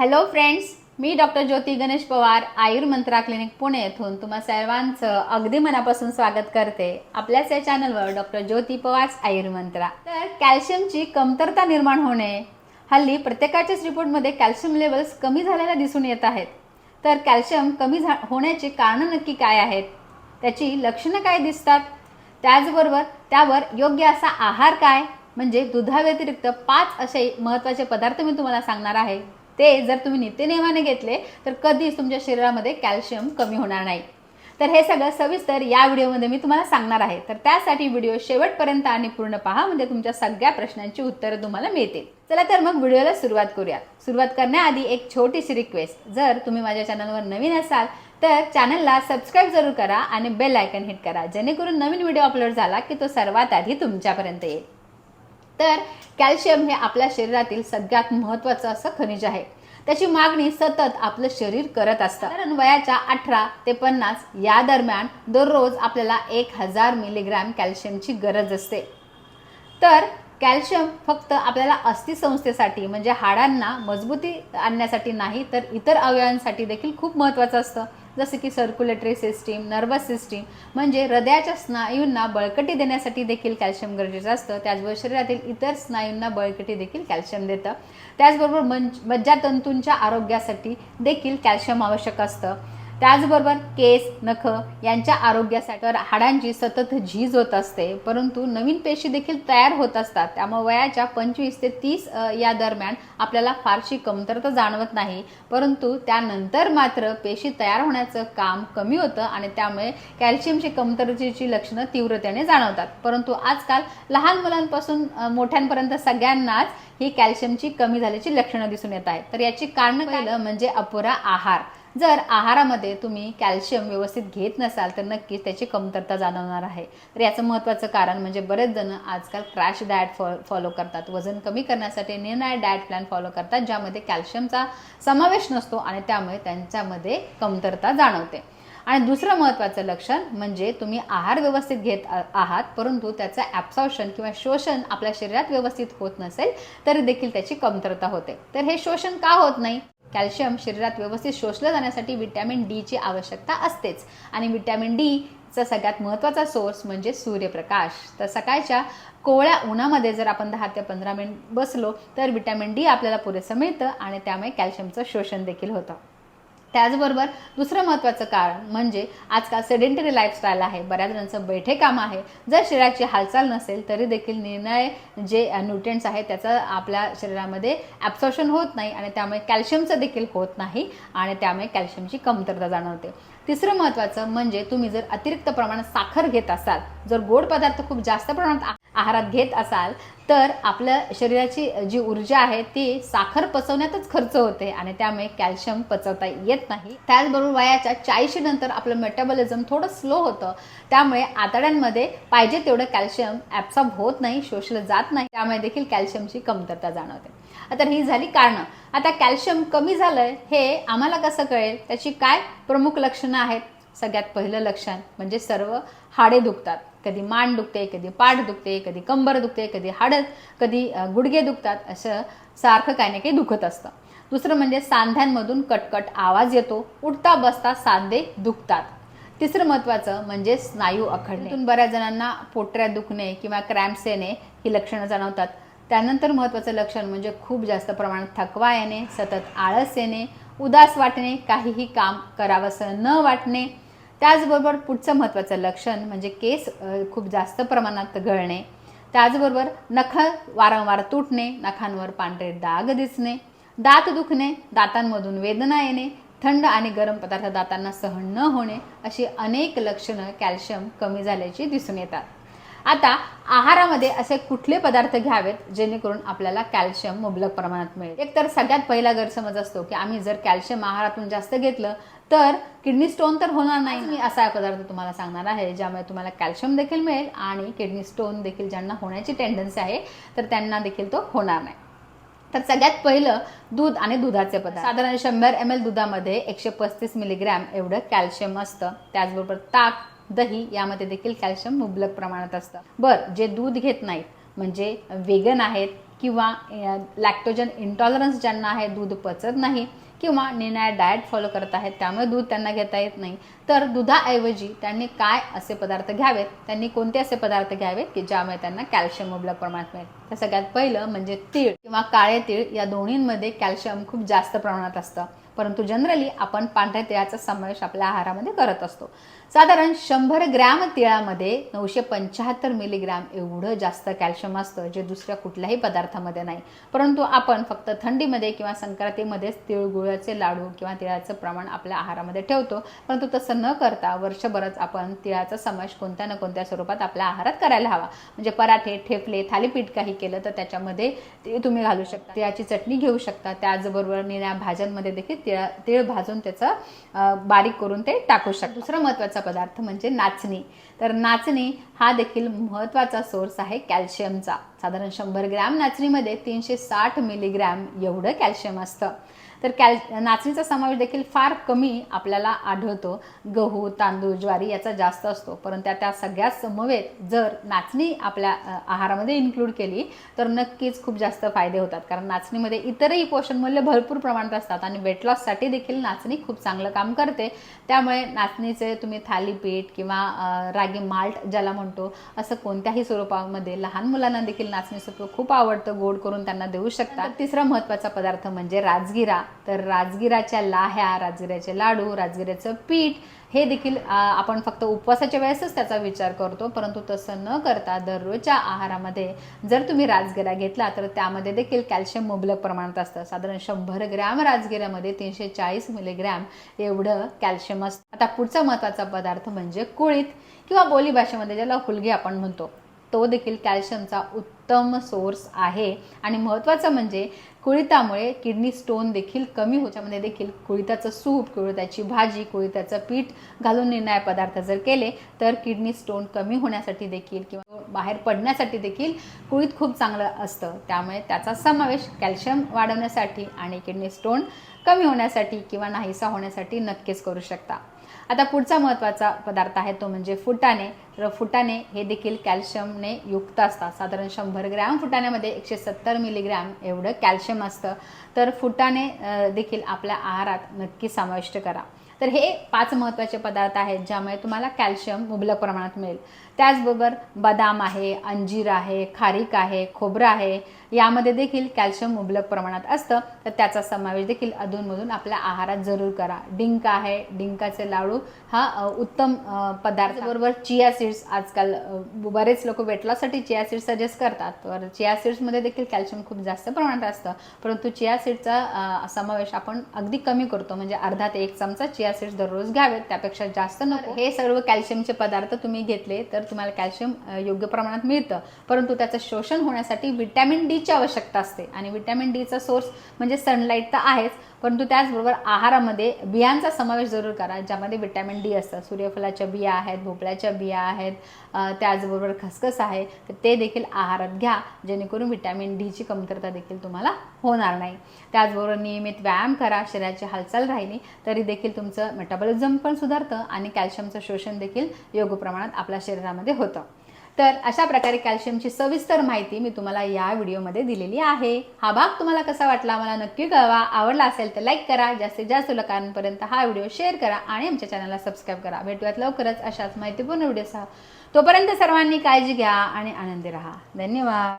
Hello friends मी doctor Jyoti Ganesh Pawar Ayurmantra clinic Pune येथून तुम्हा सर्वांचं अगदी मनापासून स्वागत करते. आपल्याच या चॅनलवर डॉक्टर ज्योती पवार आयुर्मंत्रा. तर कॅल्शियमची कमतरता निर्माण होणे हल्ली प्रत्येकाच्याच रिपोर्टमध्ये कॅल्शियम लेवल्स कमी झालेल्या दिसून येत आहेत. तर कॅल्शियम कमी झा होण्याची कारणं नक्की काय आहेत? त्याची लक्षणं काय दिसतात? त्याचबरोबर त्यावर योग्य असा आहार काय? म्हणजे दुधाव्यतिरिक्त पाच असे महत्त्वाचे पदार्थ मी तुम्हाला सांगणार आहे. ते जर तुम्ही नित्यनेमाने घेतले तर कधीच तुमच्या शरीरामध्ये कॅल्शियम कमी होणार नाही. तर हे सगळं सविस्तर या व्हिडिओमध्ये मी तुम्हाला सांगणार आहे. तर त्यासाठी व्हिडिओ शेवटपर्यंत आणि पूर्ण पहा म्हणजे तुमच्या सगळ्या प्रश्नांची उत्तरं तुम्हाला मिळतील. चला तर मग व्हिडिओला सुरुवात करूया. सुरुवात करण्याआधी एक छोटीशी रिक्वेस्ट जर तुम्ही माझ्या चॅनलवर नवीन असाल तर चॅनलला सबस्क्राईब जरूर करा आणि बेल आयकन हिट करा. जेणेकरून नवीन व्हिडिओ अपलोड झाला की तो सर्वात आधी तुमच्यापर्यंत येईल. तर कॅल्शियम हे आपल्या शरीरातील सगळ्यात महत्त्वाचं असं खनिज आहे. त्याची मागणी सतत आपलं शरीर करत असतं. कारण वयाच्या अठरा ते पन्नास या दरम्यान दररोज आपल्याला एक हजार मिलीग्रॅम कॅल्शियमची गरज असते. तर कॅल्शियम फक्त आपल्याला अस्थिसंस्थेसाठी म्हणजे हाडांना मजबूती आणण्यासाठी नाही तर इतर अवयवांसाठी देखील खूप महत्त्वाचं असतं. जसं की सर्क्युलेटरी सिस्टीम नर्वस सिस्टीम म्हणजे हृदयाच्या स्नायूंना बळकटी देण्यासाठी देखील कॅल्शियम गरजेचं असतं. त्याचबरोबर शरीरातील इतर स्नायूंना बळकटी देखील कॅल्शियम देतं. त्याचबरोबर मंज मज्जातंतूंच्या आरोग्यासाठी देखील कॅल्शियम आवश्यक असतं. त्याचबरोबर केस नख यांच्या आरोग्यासाठी तर हाडांची सतत झीज होत असते परंतु नवीन पेशी देखील तयार होत असतात. त्यामुळे वयाच्या पंचवीस ते तीस या दरम्यान आपल्याला फारशी कमतरता जाणवत नाही. परंतु त्यानंतर मात्र पेशी तयार होण्याचं काम कमी होतं आणि त्यामुळे कॅल्शियमची कमतरतेची लक्षणं तीव्रतेने जाणवतात. परंतु आजकाल लहान मुलांपासून मोठ्यांपर्यंत सगळ्यांनाच ही कॅल्शियमची कमी झाल्याची लक्षणं दिसून येत आहेत. तर याची कारण म्हणजे अपुरा आहार. जर आहारामध्ये तुम्ही कॅल्शियम व्यवस्थित घेत नसाल तर नक्कीच त्याची कमतरता जाणवणार आहे. तर याचं महत्त्वाचं कारण म्हणजे बरेच जण आजकाल क्रॅश डाएट फॉ फॉलो करतात. वजन कमी करण्यासाठी निर्णायक डाएट प्लॅन फॉलो करतात ज्यामध्ये कॅल्शियमचा समावेश नसतो आणि त्यामुळे त्यांच्यामध्ये कमतरता जाणवते. आणि दुसरं महत्त्वाचं लक्षण म्हणजे तुम्ही आहार व्यवस्थित घेत आहात परंतु त्याचं ॲब्सॉर्प्शन किंवा शोषण आपल्या शरीरात व्यवस्थित होत नसेल तरी देखील त्याची कमतरता होते. तर हे शोषण का होत नाही? कॅल्शियम शरीरात व्यवस्थित शोषलं जाण्यासाठी विटॅमिन डीची आवश्यकता असतेच. आणि विटॅमिन डीचा सगळ्यात महत्त्वाचा सोर्स म्हणजे सूर्यप्रकाश. तर सकाळच्या कोवळ्या उन्हामध्ये जर आपण दहा ते पंधरा मिनिट बसलो तर विटॅमिन डी आपल्याला पुरेसं मिळतं आणि त्यामुळे कॅल्शियमचं शोषण देखील होतं. त्याचबरोबर दुसरं महत्त्वाचं कारण म्हणजे आजकाल सेडेंटरी लाईफस्टाईल आहे बऱ्याच जणांचं बैठे काम आहे. जर शरीराची हालचाल नसेल तरी देखील निर्णय जे न्यूट्रिएंट्स आहेत त्याचं आपल्या शरीरामध्ये ॲब्सॉर्शन होत नाही आणि त्यामुळे कॅल्शियमचं देखील होत नाही आणि त्यामुळे कॅल्शियमची कमतरता जाणवते. तिसरं महत्त्वाचं म्हणजे तुम्ही जर अतिरिक्त प्रमाणात साखर घेत असाल जर गोड पदार्थ खूप जास्त प्रमाणात आहारात घेत असाल तर आपल्या शरीराची जी ऊर्जा आहे ती साखर पचवण्यातच खर्च होते आणि त्यामुळे कॅल्शियम पचवता येत नाही. त्याचबरोबर वयाच्या चाळीशी नंतर आपलं मेटाबॉलिझम थोडं स्लो होतं. त्यामुळे आतड्यांमध्ये पाहिजे तेवढं कॅल्शियम ॲब्सॉर्ब होत नाही शोषलं जात नाही. त्यामुळे देखील कॅल्शियमची कमतरता जाणवते. आता ही झाली कारणं. आता कॅल्शियम कमी झालंय हे आम्हाला कसं कळेल? त्याची काय प्रमुख लक्षणं आहेत? सगळ्यात पहिलं लक्षण म्हणजे सर्व हाडे दुखतात. कधी मान दुखते कधी पाठ दुखते कधी कंबर दुखते कधी हाडं कधी गुडघे दुखतात असं सारखं काही ना काही दुखत असतं. दुसरं म्हणजे सांध्यांमधून कटकट आवाज येतो उठता बसता सांधे दुखतात. तिसरं महत्त्वाचं म्हणजे स्नायू अखडणे. बऱ्याच जणांना पोटऱ्या दुखणे किंवा क्रॅम्प्स येणे ही लक्षणं जाणवतात. त्यानंतर महत्त्वाचं लक्षण म्हणजे खूप जास्त प्रमाणात थकवा येणे सतत आळस येणे उदास वाटणे काहीही काम करावंसं न वाटणे त्याचबरोबर पुढचं महत्त्वाचं लक्षण म्हणजे केस खूप जास्त प्रमाणात गळणे. त्याचबरोबर नख वारंवार तुटणे नखांवर पांढरे डाग दिसणे दात दुखणे दातांमधून वेदना येणे थंड आणि गरम पदार्थ दातांना सहन न होणे अशी अनेक लक्षणं कॅल्शियम कमी झाल्याची दिसून येतात. आता आहारामध्ये असे कुठले पदार्थ घ्यावेत जेणेकरून आपल्याला कॅल्शियम मुबलक प्रमाणात मिळेल? एक तर सगळ्यात पहिला गैरसमज असतो की आम्ही जर कॅल्शियम आहारातून जास्त घेतलं तर किडनी स्टोन तर होणार नाही. मी असा पदार्थ तुम्हाला सांगणार आहे ज्यामुळे तुम्हाला कॅल्शियम देखील मिळेल आणि किडनी स्टोन देखील ज्यांना होण्याची टेंडन्सी आहे तर त्यांना देखील तो होणार नाही. तर सगळ्यात पहिलं दूध आणि दुधाचे पदार्थ. साधारण शंभर एम एल दुधामध्ये एकशे पस्तीस मिलीग्रॅम एवढं कॅल्शियम असतं. त्याचबरोबर ताक दही यामध्ये देखील कॅल्शियम मुबलक प्रमाणात असतं. बरं जे दूध घेत नाहीत म्हणजे वेगन आहेत किंवा लॅक्टोजन इंटॉलरन्स ज्यांना आहे दूध पचत नाही किंवा निर्णाय डाएट फॉलो करत आहेत त्यामुळे दूध त्यांना घेता येत नाही. तर दुधाऐवजी त्यांनी काय असे पदार्थ घ्यावेत? त्यांनी कोणते असे पदार्थ घ्यावेत की ज्यामुळे त्यांना कॅल्शियम मुबलक प्रमाणात मिळेल? तर सगळ्यात पहिलं म्हणजे तीळ किंवा काळे तीळ या दोन्हींमध्ये कॅल्शियम खूप जास्त प्रमाणात असतं. परंतु जनरली आपण पांढऱ्या तिळाचा समावेश आपल्या आहारामध्ये करत असतो. साधारण शंभर ग्रॅम तिळामध्ये नऊशे पंच्याहत्तर मिलीग्रॅम एवढं जास्त कॅल्शियम असतं जे दुसऱ्या कुठल्याही पदार्थामध्ये नाही. परंतु आपण फक्त थंडीमध्ये किंवा संक्रांतीमध्येच तिळगुळाचे लाडू किंवा तिळाचं प्रमाण आपल्या आहारामध्ये ठेवतो. परंतु तसं न करता वर्षभरच आपण तिळाचा समावेश कोणत्या ना कोणत्या स्वरूपात आपल्या आहारात करायला हवा. म्हणजे पराठे ठेपले थालीपीठ काही केलं तर त्याच्यामध्ये ते तुम्ही घालू शकता. तिळाची चटणी घेऊ शकता. त्याचबरोबर निळ्या भाज्यांमध्ये देखील तिळ तिळ भाजून त्याचं बारीक करून ते टाकू शकतो. दुसरा महत्त्वाचा पदार्थ म्हणजे नाचणी. तर नाचणी हा देखील महत्त्वाचा सोर्स आहे कॅल्शियमचा. साधारण शंभर ग्रॅम नाचणीमध्ये तीनशे साठ मिलीग्रॅम एवढं कॅल्शियम असतं. तर कॅल नाचणीचा समावेश देखील फार कमी आपल्याला आढळतो. गहू तांदूळ ज्वारी याचा जास्त असतो. परंतु त्या त्या सगळ्या समवेत जर नाचणी आपल्या आहारामध्ये इन्क्लूड केली तर नक्कीच खूप जास्त फायदे होतात. कारण नाचणीमध्ये इतरही पोषण मूल्य भरपूर प्रमाणात असतात आणि वेट लॉससाठी देखील नाचणी खूप चांगलं काम करते. त्यामुळे नाचणीचे तुम्ही थालीपीठ किंवा रागी माल्ट ज्याला म्हणतो असं कोणत्याही स्वरूपामध्ये लहान मुलांना देखील नाचणी खूप आवडतं गोड करून त्यांना देऊ शकतात. तिसरा महत्त्वाचा पदार्थ म्हणजे राजगिरा. तर राजगिराच्या लाह्या राजगिऱ्याचे लाडू राजगिऱ्याचं पीठ हे देखील आपण फक्त उपवासाच्या वेळेसच त्याचा विचार करतो परंतु तसं न करता दररोजच्या आहारामध्ये जर तुम्ही राजगिरा घेतला तर त्यामध्ये देखील कॅल्शियम मुबलक प्रमाणात असतं. साधारण शंभर ग्रॅम राजगिऱ्यामध्ये तीनशे चाळीस मिलीग्रॅम एवढं कॅल्शियम असतं. आता पुढचा महत्त्वाचा पदार्थ म्हणजे कुळीत किंवा बोली भाषेमध्ये ज्याला हुलगी आपण म्हणतो. तो देखील कॅल्शियमचा उत्तम सोर्स आहे. आणि महत्त्वाचं म्हणजे कुळितामुळे किडनी स्टोन देखील कमी होच्यामध्ये म्हणजे देखील कुळिताचं सूप कुळिताची भाजी कुळिताचं पीठ घालून निर्णय पदार्थ जर केले तर किडनी स्टोन कमी होण्यासाठी देखील किंवा बाहेर पडण्यासाठी देखील कुळीत खूप चांगलं असतं. त्यामुळे त्याचा समावेश कॅल्शियम वाढवण्यासाठी आणि किडनी स्टोन कमी होण्यासाठी किंवा नाहीसा होण्यासाठी नक्कीच करू शकता. आता पुढचा महत्त्वाचा पदार्थ आहे तो म्हणजे फुटाणे. तर फुटाणे हे देखील कॅल्शियमने युक्त असतात. साधारण शंभर ग्रॅम फुटाण्यामध्ये एकशे सत्तर मिलीग्रॅम एवढं कॅल्शियम असतं. तर फुटाणे देखील आपल्या आहारात नक्की समाविष्ट करा. तर हे पाच महत्त्वाचे पदार्थ आहेत ज्यामुळे तुम्हाला कॅल्शियम मुबलक प्रमाणात मिळेल. त्याचबरोबर बदाम आहे अंजीर आहे खारीक आहे खोबरं आहे यामध्ये देखील कॅल्शियम मुबलक प्रमाणात असतं. तर त्याचा समावेश देखील अधूनमधून आपल्या आहारात जरूर करा. डिंक आहे डिंकाचे लाडू हा उत्तम पदार्थ. बरोबर चिया सीड्स. आजकाल बरेच लोक वेट लॉससाठी चिया सीड्स सजेस्ट करतात. तर चिया सीड्समध्ये देखील कॅल्शियम खूप जास्त प्रमाणात असतं. परंतु चिया सीडचा समावेश आपण अगदी कमी करतो. म्हणजे अर्धा ते एक चमचा चिया सीड्स दररोज घ्यावेत त्यापेक्षा जास्त नको. हे सर्व कॅल्शियमचे पदार्थ तुम्ही घेतले तर तुम्हाला कॅल्शियम योग्य प्रमाणात मिळतं. परंतु त्याचं शोषण होण्यासाठी विटॅमिन डीची आवश्यकता असते. आणि विटॅमिन डीचा सोर्स म्हणजे सनलाईट तर आहेच परंतु त्याचबरोबर आहारामध्ये बियांचा समावेश जरूर करा ज्यामध्ये विटॅमिन डी असतं. सूर्यफुलाच्या बिया आहेत भोपळ्याच्या बिया आहेत त्याचबरोबर खसखस आहे तर ते देखील आहारात घ्या जेणेकरून विटॅमिन डीची कमतरता देखील तुम्हाला होणार नाही. त्याचबरोबर नियमित व्यायाम करा शरीराची हालचाल राहिली तरी देखील तुमचं मेटाबॉलिझम पण सुधारतं आणि कॅल्शियमचं शोषण देखील योग्य प्रमाणात आपल्या शरीरामध्ये होतं. तर अशा प्रकारे कॅल्शियमची सविस्तर माहिती मी तुम्हाला या व्हिडिओमध्ये दिलेली आहे. हा भाग तुम्हाला कसा वाटला मला नक्की कळवा. आवडला असेल तर लाईक करा. जास्तीत जास्त लोकांपर्यंत हा व्हिडिओ शेअर करा आणि आमच्या चॅनलला सबस्क्राईब करा. भेटूयात लवकरच अशाच माहितीपूर्ण व्हिडिओसह. तोपर्यंत सर्वांनी काळजी घ्या आणि आनंदी राहा. धन्यवाद.